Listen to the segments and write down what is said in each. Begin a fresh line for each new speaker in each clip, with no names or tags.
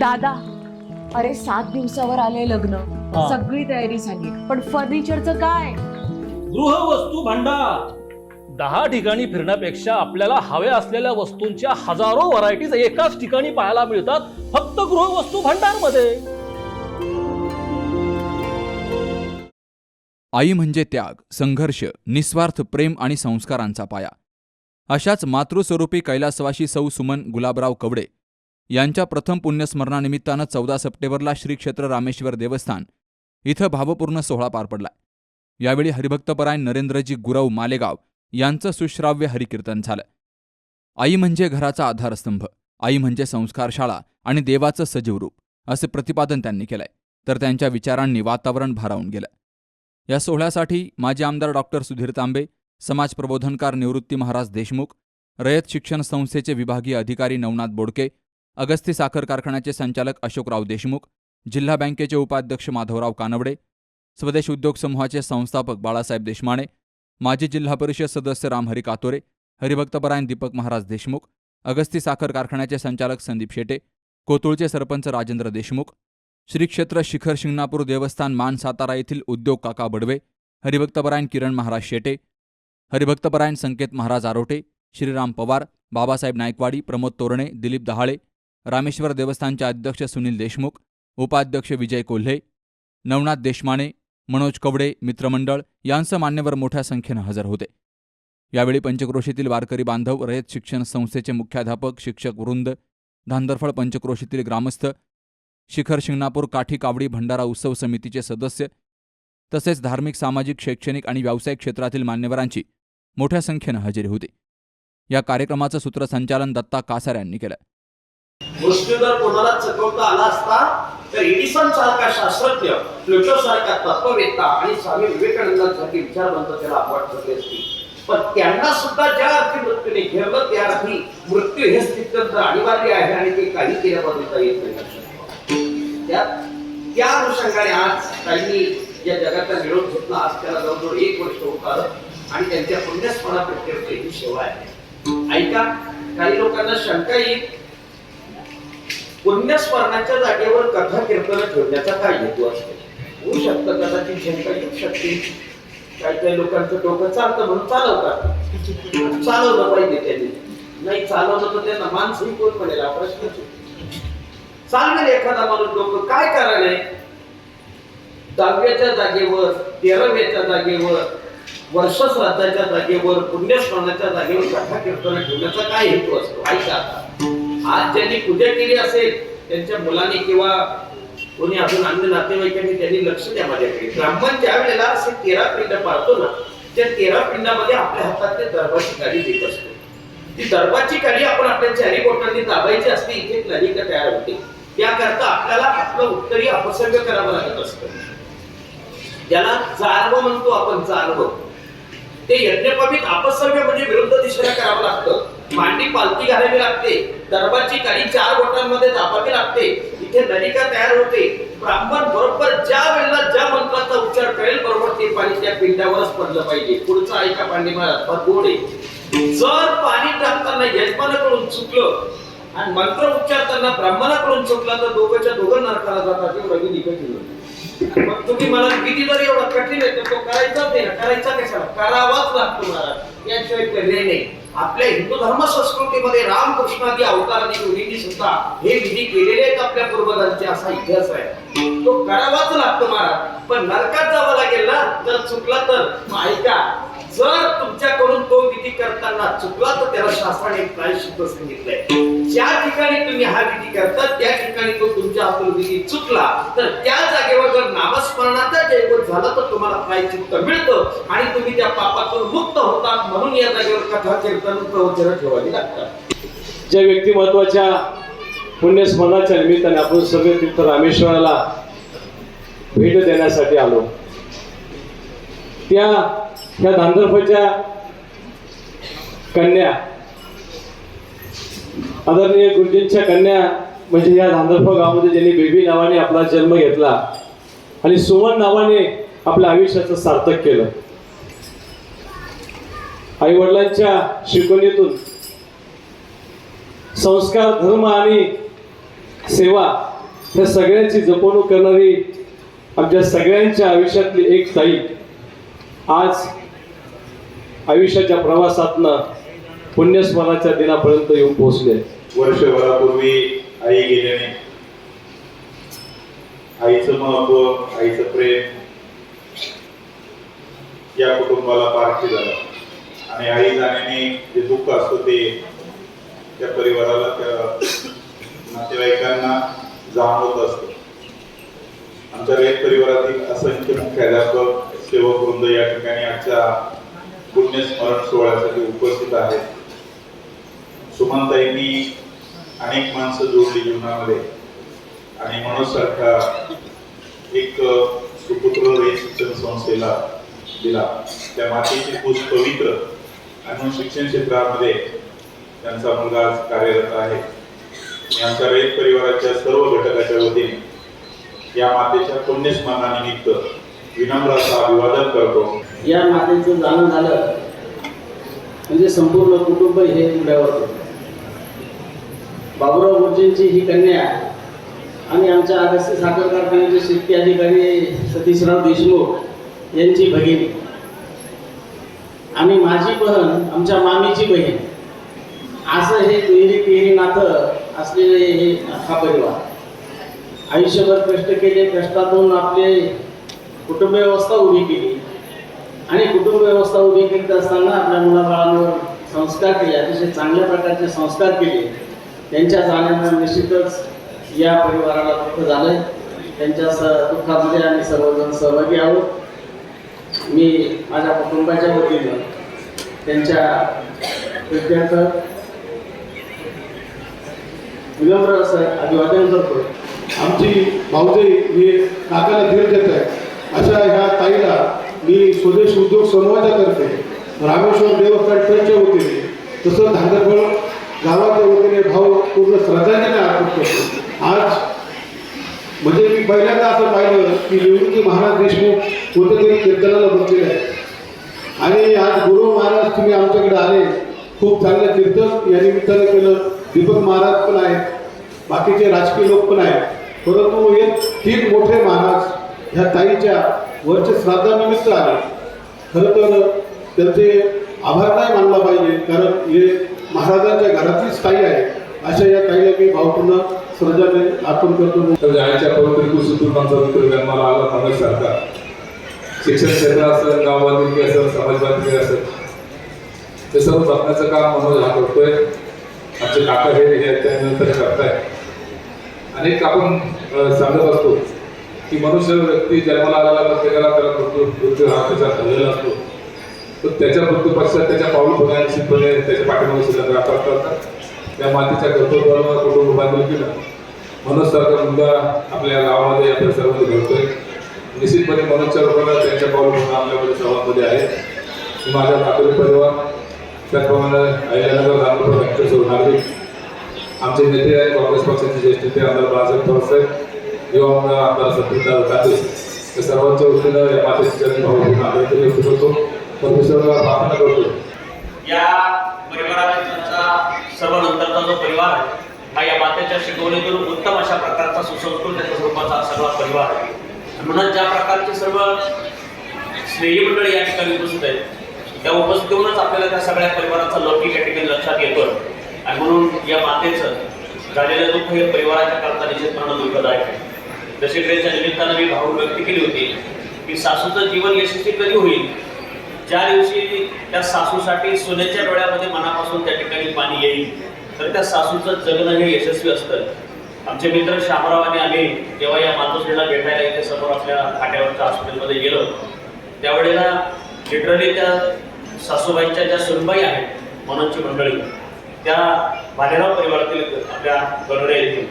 दादा अरे सात दिवसावर आले लग्न.
हा.
सगळी तयारी झाली. पण फर्निचरचं काय?
गृहवस्तू भांडार. दहा ठिकाणी फिरण्यापेक्षा आपल्याला हव्या असलेल्या वस्तूंच्या हजारो व्हरायटीज एकाच ठिकाणी पाहायला मिळतात फक्त गृहवस्तू भांडारमध्ये
आई म्हणजे त्याग संघर्ष निस्वार्थ प्रेम आणि संस्कारांचा पाया. अशाच मातृस्वरूपी कैलासवाशी सौ सुमन गुलाबराव कवडे यांच्या प्रथम पुण्यस्मरणानिमित्तानं चौदा सप्टेंबरला श्री क्षेत्र रामेश्वर देवस्थान इथं भावपूर्ण सोहळा पार पडला. यावेळी हरिभक्तपरायण नरेंद्रजी गुरव मालेगाव यांचं सुश्राव्य हरिकीर्तन झालं. आई म्हणजे घराचा आधारस्तंभ आई म्हणजे संस्कारशाळा आणि देवाचं सजीव रूप असे प्रतिपादन त्यांनी केलंय. तर त्यांच्या विचारांनी वातावरण भारावून गेलं. या सोहळ्यासाठी माजी आमदार डॉक्टर सुधीर तांबे समाज प्रबोधनकार निवृत्ती महाराज देशमुख रयत शिक्षण संस्थेचे विभागीय अधिकारी नवनाथ बोडके अगस्ती साखर कारखान्याचे संचालक अशोकराव देशमुख जिल्हा बँकेचे उपाध्यक्ष माधवराव कानवडे स्वदेश उद्योग समूहाचे संस्थापक बाळासाहेब देशमाणे माजी जिल्हा परिषद सदस्य रामहरी कातोरे हरिभक्तपरायण दीपक महाराज देशमुख अगस्ती साखर कारखान्याचे संचालक संदीप शेटे कोतुळचे सरपंच राजेंद्र देशमुख श्री क्षेत्र शिखर शिंगणापूर देवस्थान मान सातारा येथील उद्योग काका बडवे हरिभक्तपरायण किरण महाराज शेटे हरिभक्तपरायण संकेत महाराज आरोटे श्रीराम पवार बाबासाहेब नायकवाडी प्रमोद तोरणे दिलीप दहाळे रामेश्वर देवस्थानचे अध्यक्ष सुनील देशमुख उपाध्यक्ष विजय कोल्हे नवनाथ देशमाने मनोज कवडे मित्रमंडळ यांसह मान्यवर मोठ्या संख्येनं हजर होते. यावेळी पंचक्रोशीतील वारकरी बांधव रयत शिक्षण संस्थेचे मुख्याध्यापक शिक्षक वृंद धांदरफळ पंचक्रोशीतील ग्रामस्थ शिखर शिंगणापूर काठी कावडी भंडारा उत्सव समितीचे सदस्य तसेच धार्मिक सामाजिक शैक्षणिक आणि व्यावसायिक क्षेत्रातील मान्यवरांची मोठ्या संख्येनं हजेरी होती. या कार्यक्रमाचं सूत्रसंचालन दत्ता कासार यांनी केलं.
गोष्टी जर कोणाला चकवता आला असता तर एडिसन सारखा शास्त्रज्ञ प्लुटो सारखा तत्ववेत्ता आणि स्वामी विवेकानंदांसारखे विचारवंत त्याला अपवाद ठरले असतील पण त्यांना सुद्धा ज्या अर्थी मृत्यूने घेरलं त्या अर्थी मृत्यू हे स्थित्यंतर अनिवार्य आहे आणि ते काही केल्या बघता येत नाही. त्या अनुषंगाने आज त्यांनी या जगाचा निरोप घेतला आज त्याला जवळजवळ एक वर्ष होत आलं आणि त्यांच्या पुण्यस्मरणा प्रत्येक ही सेवा आहे. ऐका काही लोकांना शंका येईल पुण्यस्मरणाच्या जागेवर कथा कीर्तन ठेवण्याचा काय हेतू असतो? होऊ शकतं कदाचित शंका येऊ शकते. काही काही लोकांचं डोकं चालतं म्हणून चालवतात. चालवलं पाहिजे त्यांनी. नाही चालवलं तर त्यांना माणसंही कोण म्हणेल? हा प्रश्न चालवेल एखादा माणूस डोकं. काय करायला दहाव्याच्या जागेवर तेराव्याच्या जागेवर वर्ष श्राद्धाच्या जागेवर पुण्यस्मरणाच्या जागेवर कथा कीर्तन ठेवण्याचा काय हेतू असतो? ऐका आता. आज ज्यांनी पूजा केली असेल त्यांच्या मुलाने किंवा कोणी अजून अन्य नातेवाईकांनी त्यांनी लक्ष द्या माझ्याकडे. ब्राह्मण ज्या वेळेला असे तेरा पिंड पाळतो ना त्या तेरा पिंडामध्ये आपल्या हातात ते दरबाची गाडी देत असतो. ती दरबाची गाडी आपण आपल्या चारी बोटांनी दाबायची असते इथे नलिका तयार होते. त्याकरता आपल्याला आपलं उत्तरी अपसर्ग करावं लागत असतं. त्याला जाणव म्हणतो आपण जाणव ते यज्ञपवीत अपसर्ग म्हणजे विरुद्ध दिशेला करावं लागतं. मांडी पालती घालावी लागते. दरबारची काही चार बोटांमध्ये दाबावी लागते. इथे नलिका तयार होते. ब्राह्मण बरोबर ज्या वेळेला ज्या मंत्राचा उच्चार करेल बरोबर ते पाणी त्या पिंडावरच पडलं पाहिजे. पुढचं ऐका पांडे महाराज गोड जर पाणी टाकताना यजमानाकडून चुकलं आणि मंत्र उच्चारताना ब्राह्मणाकडून चुकला तर दोघंच्या दोघं नरकाला जातात. एवढं रवी निघत मग तुम्ही मला किती जर एवढा कठीण आहे तर तो करायचाच नाही करायचा कशाला? करावाच लागतो महाराज याशिवाय पर्याय नाही. आपल्या हिंदू धर्म संस्कृतीमध्ये रामकृष्णादी अवताराने गुरुजी सुद्धा हे विधी केलेले आहेत आपल्या पूर्वजांचे असा इतिहास आहे. तो करावाच लागतो महाराज. पण नरकात जावं लागेल ना जर चुकला तर. ऐका जर तुमच्याकडून तो विधी करताना चुकला तर त्याला शास्त्राने काय प्रायश्चित्त सांगितलंय. ज्या ठिकाणी तुम्ही हा विधी करता त्या ठिकाणी तो तुमच्या हातून विधी चुकला तर त्या जागेवर जर नामस्मरणाचा जयभोज झाला तर तुम्हाला प्रायश्चित्त मिळतं. आणि तुम्ही त्या पापातून मुक्त होतात म्हणून या जागेवर कथा कीर्तन प्रवचन ठेवावी लागतात.
ज्या व्यक्तिमत्वाच्या पुण्यस्मरणाच्या निमित्ताने आपण सगळे तीर्थ रामेश्वराला भेट देण्यासाठी आलो त्या या धांदरफळच्या कन्या आदरणीय गुरुजींच्या कन्या म्हणजे या धांदरफळ गावामध्ये ज्यांनी बेबी नावाने आपला जन्म घेतला आणि सुमन नावाने आपल्या आयुष्याचं सार्थक केलं. आई वडिलांच्या शिकवणीतून संस्कार धर्म आणि सेवा या सगळ्यांची जपवणूक करणारी आमच्या सगळ्यांच्या आयुष्यातली एक ताई आज आयुष्याच्या प्रवासातनं पुण्यस्मरणाच्या दिनापर्यंत येऊन पोहोचले.
वर्षभरापूर्वी आई गेल्याने आईचं महत्त्व आईचं प्रेम या कुटुंबाला पारखी झालं. आणि आई जाण्याने जे दुःख असतं ते त्या परिवाराला त्या नातेवाईकांना जाणवत असत. आमच्या रयत परिवारातील असंख्य मुख्याध्यापक सेवक वृंद या ठिकाणी आजच्या पुण्यस्मरण सोहळ्यासाठी उपस्थित आहेत सुमनताईंनी अनेक माणसं जोडली जीवनामध्ये. आणि मनोजसारखा एक सुपुत्र रे शिक्षण संस्थेला दिला. त्या मातेची पूज पवित्र आणि शिक्षण क्षेत्रामध्ये त्यांचा मुलगा आज कार्यरत आहे. मी आमच्या रयत परिवाराच्या सर्व घटकाच्या वतीने या मातेच्या पुण्यस्मरणानिमित्त विनम्र असं अभिवादन करतो.
या मातेचं जाणं झालं म्हणजे संपूर्ण कुटुंब हे उड्यावर बाबुराव गुरुजींची ही कन्या आणि आमच्या आदस्य साखर कारखान्याचे शेतकी अधिकारी सतीशराव देशमुख यांची भगिनी. आणि माझी बहीण आमच्या मामीची बहीण. असं हे दुहेरी तिहेरी नातं असलेले हे हा परिवार. आयुष्यभर कष्ट केले कष्टातून आपले कुटुंब व्यवस्था उभी केली. आणि कुटुंब व्यवस्था उभी करीत असताना आपल्या मुलाबाळांवर संस्कार केले अतिशय चांगल्या प्रकारचे संस्कार केले. त्यांच्या जाण्यानं निश्चितच या परिवाराला दुःख झालंय. त्यांच्या स दुःखामध्ये आम्ही सर्वजण सहभागी आहोत. मी माझ्या कुटुंबाच्या वतीनं त्यांच्या विद्यार्थ विनम्र असं अभिवादन करतो.
आमची भाऊजी ही नाकाला धीर देत आहे अशा ह्या ताईला मी स्वदेश उद्योग समूहाच्यातर्फे रामेश्वर देवस्थान ट्रस्टच्या वतीने. तसं धांदरफळ गावाच्या वतीने भाऊ पूर्ण श्रद्धांजली अर्पण करतो. आज म्हणजे मी पहिल्यांदा असं पाहिलं की निवृत्ती महाराज देशमुख कोणत्यातरी कीर्तनाला बसलेले आहे आणि आज गुरु महाराज तुम्ही आमच्याकडे आले. खूप चांगलं कीर्तन या निमित्तानं केलं. दीपक महाराज पण आहेत. बाकीचे राजकीय लोक पण आहेत. परंतु हे तीन मोठे महाराज ह्या ताईच्या वरच्या श्राद्धानिमित्त आले खरं तर त्यांचे आभार नाही मानला पाहिजे कारण हे महाराजांच्या घरातलीच ताई आहे. अशा या ताईला मी भावपूर्ण श्रद्धाने अर्पण करतो.
तर जायच्या पवित्र सुतूरांचा मित्र जन्माला आला म्हणण्यासारखा शिक्षण क्षेत्र असेल गावबांधणी असेल समाज बांधिलकी असेल ते सर्व जपण्याचं काम मनोज हा करतोय. आमचे काका हे त्यानंतर करताय अनेक आपण सांगत असतो. की मनुष्य व्यक्ती जन्माला आलेला प्रत्येकाला त्याला मृत्यू मृत्यू हा त्याचा झालेला असतो. तर त्याच्या मृत्यू पश्चात त्याच्या पाऊल पुन्हा निश्चितपणे त्याच्या पाठीमध्ये शिल्लक राखत करतात. त्या मातीच्या कर्तृत्वानं कुटुंब केलं मनोज सारखा मुलगा आपल्या गावामध्ये या परिसरामध्ये घडतोय. निश्चितपणे मनोजच्या लोकांना त्यांच्या पाऊल म्हणून आपल्यामध्ये सर्वांमध्ये आहे. माझ्या नागरिक परिवार त्याचप्रमाणे अहिल्यानगर रामपूर व्यंकटेश्वर नागरिक आमचे नेते आहेत काँग्रेस पक्षाचे ज्येष्ठ नेते आमदार बाळासाहेब थोरसाहेब युवा आमदार आमदार सत्यदार काते या सर्वांच्या वतीनं या मातेची चरणी भावपूर्ण आदरांजली व्यक्त करतो. परमेश्वराला प्रार्थना करतो.
या परिवाराचा सर्व नंतरचा जो परिवार आहे हा या मातेच्या शिकवणीतून उत्तम अशा प्रकारचा सुसंस्कृत स्वरूपाचा सगळा परिवार आहे. म्हणून ज्या प्रकारचे सर्व स्नेही मंडळ या ठिकाणी उपस्थित आहेत त्या उपस्थित होऊनच आपल्याला त्या सगळ्या परिवाराचा लौकिक या ठिकाणी लक्षात येतो. आणि म्हणून या मातेचं झालेलं दुःख हे परिवाराच्या करता निश्चितपणे दुःखदायक आहे. दशक्रियेच्या निमित्तानं मी भाऊ व्यक्त केली होती. की सासूचं जीवन यशस्वी कधी होईल? ज्या दिवशी त्या सासूसाठी सोन्याच्या डोळ्यामध्ये मनापासून त्या ठिकाणी पाणी येईल तर त्या सासूचं जगणं हे यशस्वी असतं. आमचे मित्र शामराव आणि आम्ही जेव्हा या मातोश्रीला भेटायला इथे समोर आपल्या खाट्यावरच्या हॉस्पिटलमध्ये गेलो त्यावेळेला लिटरली त्या सासूबाईंच्या ज्या सुनबाई आहेत मनोजची मंडळी त्या भालेराव परिवारातील आपल्या गणोऱ्या येथील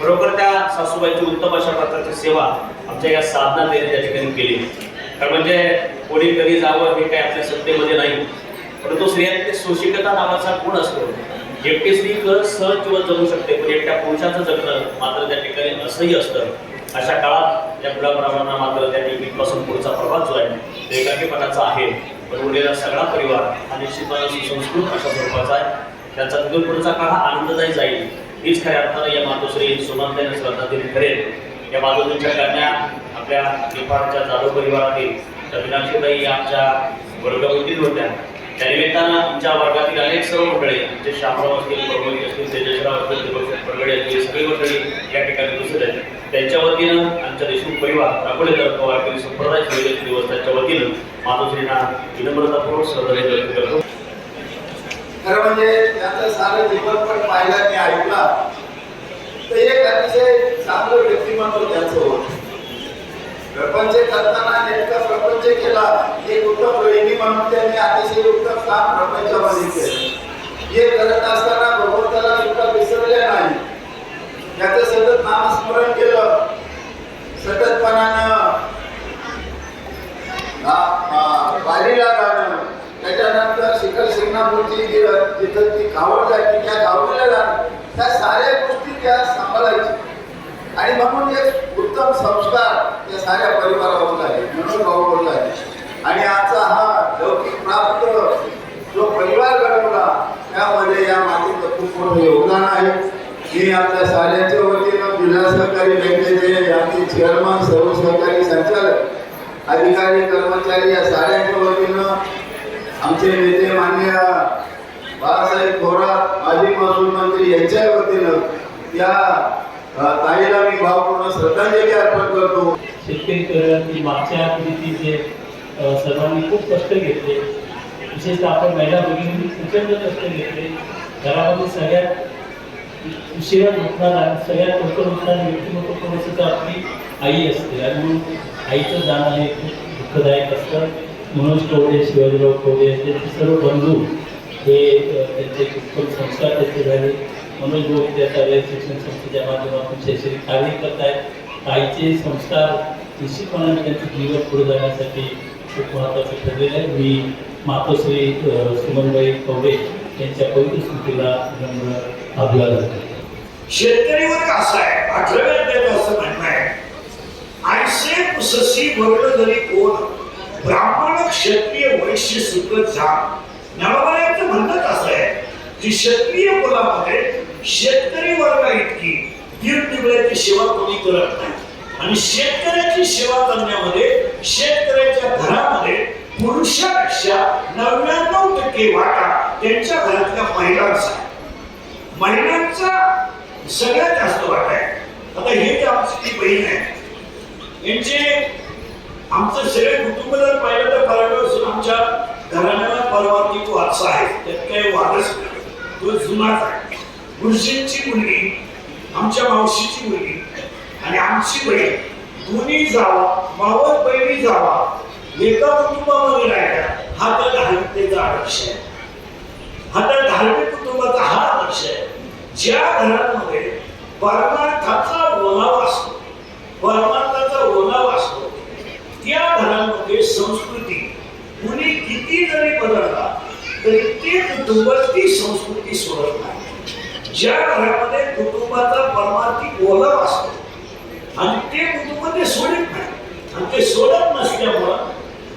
खरोखर त्या सासूबाईची उत्तम अशा प्रकारची सेवा आमच्या या साधना त्यांनी त्या ठिकाणी केली. कारण म्हणजे कोणी कधी जावं हे काही आपल्या सत्तेमध्ये नाही. परंतु स्त्रियांमध्ये ते नावाचा गुण असतो. एकटी स्त्री कर सहज किंवा जगू शकते पण एकट्या पुरुषाचं जगणं मात्र त्या ठिकाणी असंही असतं. अशा काळात या गुलाबरावांना मात्र त्या ठिकाणीपासून पुढचा प्रभाव जो आहे तो एकाकीपणाचा आहे. पण उरलेला सगळा परिवार हा निश्चितपणे सुसंस्कृत अशा स्वरूपाचा आहे. त्याचा तिथून पुढचा काळ हा आनंददायी जाईल.
हीच खऱ्या अर्थानं या मातोश्री सुमंतांना श्रद्धांजली ठरेल. या मातोश्रींच्या कन्या आपल्या नेपाळच्या जाधव परिवारातील तर मीनाक्षीताई आमच्या वर्गवतीत होत्या. त्या निमित्तानं आमच्या वर्गातील अनेक सर्व मंडळी आमचे शामराव असतील परमली असतील तेजसराव असतील दिवस परगडे असतील सगळी मंडळी या ठिकाणी दुसरे आहेत. त्यांच्या वतीनं आमच्या देशमुख परिवार अकोलेकर पवार संप्रदाय दिवस त्यांच्या वतीनं मातोश्रींना विनम्रतापूर्वक श्रद्धांजली व्यक्त करतो.
खरं म्हणजे त्यांचं सारं जीवन पण पाहिलं मी ऐकला तर एक अतिशय चांगलं व्यक्तिमत्व त्याचं होतं. प्रपंच करताना नेमका प्रपंच केला एक उत्तम गृहिणी म्हणून त्यांनी अतिशय उत्तम काम प्रपंचामध्ये केलं. हे करत असताना भगवंताला सुद्धा विसरले नाही. त्याचं सतत नामस्मरण केलं. सततपणानं वारीला जाणं त्याच्यानंतर शिखर शिंगणापूरची जी जिथं ती कावड जायची त्या कावडीला जाणं त्या साऱ्या गोष्टी त्या सांभाळायची. आणि म्हणून एक उत्तम संस्कार त्या साऱ्या परिवारावर झाले म्हणून भाऊ झाले. आणि आजचा हा लौकिक प्राप्त जो परिवार घडवला त्यामध्ये या मातीचं खूप मोठं योगदान आहे. मी आपल्या साऱ्याच्या वतीनं जिल्हा सहकारी बँकेचे आमचे चेअरमन सर्व सहकारी संचालक अधिकारी कर्मचारी या साऱ्यांच्या वतीनं आमचे नेते माननीय बाळासाहेब थोरात माजी महसूल मंत्री यांच्या वतीनं त्या ताईला मी भावपूर्ण श्रद्धांजली अर्पण करतो.
शेतकरी कल्याणातील मागच्या कृतीचे सर्वांनी खूप कष्ट घेतले विशेषतः आपण महिला भगिनी प्रचंड कष्ट घेतले घरामध्ये सगळ्यात उशिरा उठणारा सगळ्यात लवकर उठणारा व्यक्तिमत्व कोण तर आपली आई असते. आणि म्हणून आईचं जाणं हे खूप दुःखदायक असतं. मनोज कवडे शिवाजीराव कवडे त्यांचे सर्व बंधू हे त्यांचे उत्तम संस्कार त्याचे झाले. मनोज भाऊ त्याचा शिक्षण संस्थेच्या माध्यमातून शैक्षणिक कार्य करत आहेत. आईचे संस्कार निश्चितपणाने त्यांचं जीवन पुढे जाण्यासाठी खूप महत्त्वाचे ठरलेलं आहे मी मातोश्री सुमनबाई कवडे यांच्या पवित्र स्मृतीला नम्र अभिवादन करतो.
शेतकरी वर्ग असा आहे. अठराव्या अध्यायात असं म्हणणं आहे. आयसे कुससी वर्ण जरी कोण ब्राह्मण क्षत्रिय वैश्य सुकृत जा नवाबायांचं म्हणणंच असं आहे की क्षत्रिय कुलामध्ये शेतकरी वर्गा इतकी दीर्घ सेवा कोणी करत नाही. आणि शेतकऱ्याची सेवा करण्यामध्ये शेतकऱ्याच्या घरामध्ये पुरुषापेक्षा नव्याण्णव टक्के वाटा त्यांच्या घरातल्या महिलांचा आहे. महिलांचा सगळ्यात जास्त वाटा आहे. आता हे जे आमची ती बहीण आहे. यांचे आमचं सगळे कुटुंब जर पाहिलं तर परवा आमच्या घराण्याला परवानगी तो वारसा आहे. त्यात काही वादच नाही. तो जुनाच आहे. गुरुजींची मुलगी आमच्या मावशीची मुलगी आणि आमची बहीण. दोन्ही जावा मावत बहिणी जावा. एका कुटुंबामध्ये राहिल्या हा तर धार्मिकतेचा आदर्श आहे. हा तर धार्मिक कुटुंबाचा हा आदर्श आहे. ज्या घरांमध्ये परमार्थाचा ओलावा असतो परमार्थाचा ओलावा असतो त्या घरांमध्ये संस्कृती कुणी किती जरी बदलला तरी ते कुटुंब ती संस्कृती सोडत नाही. ज्या घरामध्ये कुटुंबाचा परमार्थिक ओलाव असतो आणि ते कुटुंब ते सोडत नाही. आणि ते सोडत नसल्यामुळं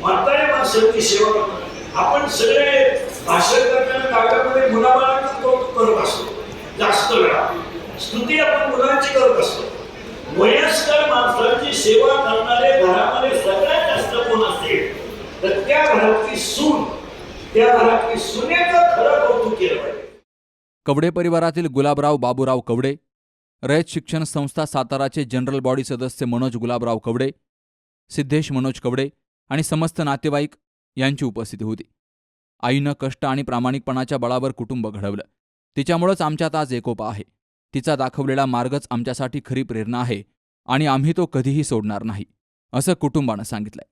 म्हाताऱ्या माणसांची सेवा करणं आपण सगळे भाषण करताना कागदामध्ये मुलाबाळांचं कौतुक करत असतो. जास्त वेळा स्तुती आपण मुलांची करत असतो. वयस्कर माणसांची सेवा करणारे घरामध्ये सगळ्यात जास्त कोण असतील? तर त्या घरातली सून त्या घरातली सुनेचं खरं कौतुक केलं पाहिजे.
कवडे परिवारातील गुलाबराव बाबूराव कवडे रयत शिक्षण संस्था साताराचे जनरल बॉडी सदस्य मनोज गुलाबराव कवडे सिद्धेश मनोज कवडे आणि समस्त नातेवाईक यांची उपस्थिती होती. आईनं कष्ट आणि प्रामाणिकपणाच्या बळावर कुटुंब घडवलं. तिच्यामुळंच आमच्यात आज एकोपा आहे. तिचा दाखवलेला मार्गच आमच्यासाठी खरी प्रेरणा आहे आणि आम्ही तो कधीही सोडणार नाही असं कुटुंबानं सांगितलंय.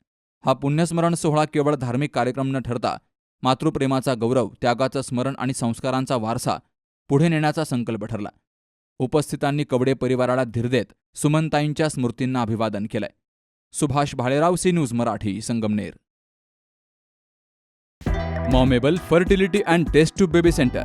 हा पुण्यस्मरण सोहळा केवळ धार्मिक कार्यक्रम न ठरता मातृप्रेमाचा गौरव त्यागाचं स्मरण आणि संस्कारांचा वारसा पुढे नेण्याचा संकल्प ठरला. उपस्थितांनी कवडे परिवाराला धीर देत सुमनताईंच्या स्मृतींना अभिवादन केलंय. Subhash Bhalerao C news Marathi Sangamner. Momable fertility and test tube baby centre.